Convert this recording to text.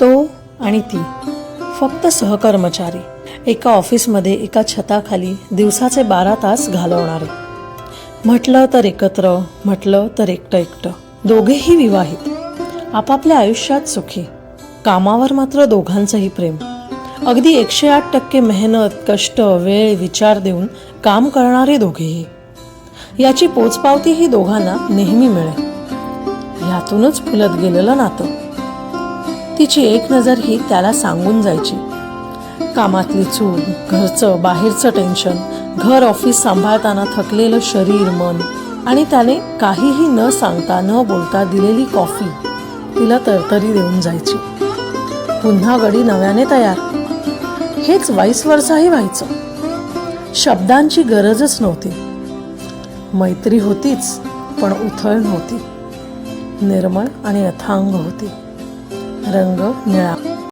तो आणि ती. फक्त सहकर्मचारी. एका ऑफिसमध्ये एका छताखाली दिवसाचे बारा तास घालवणारे. म्हटलं तर एकत्र म्हटलं तर एकटं एकटं. दोघेही विवाहित. आपापल्या आयुष्यात सुखी. कामावर मात्र दोघांचंही प्रेम. अगदी एकशे आठ टक्के मेहनत कष्ट वेळ विचार देऊन काम करणारे दोघेही. याची पोचपावती ही दोघांना नेहमी मिळेल. ह्यातूनच फुलत गेलेलं नातं. तिची एक नजर ही त्याला सांगून जायची. कामातली चूक घरचं बाहेरचं टेन्शन घर ऑफिस सांभाळताना थकलेलं शरीर मन आणि त्याने काहीही न सांगता न बोलता दिलेली कॉफी तिला तरतरी देऊन जायची. पुन्हा गडी नव्याने तयार. हेच वाईस वर्षाही व्हायचं. शब्दांची गरजच नव्हती. मैत्री होतीच पण उथळ नव्हती. निर्मळ आणि अथांग होती. रंग निळा.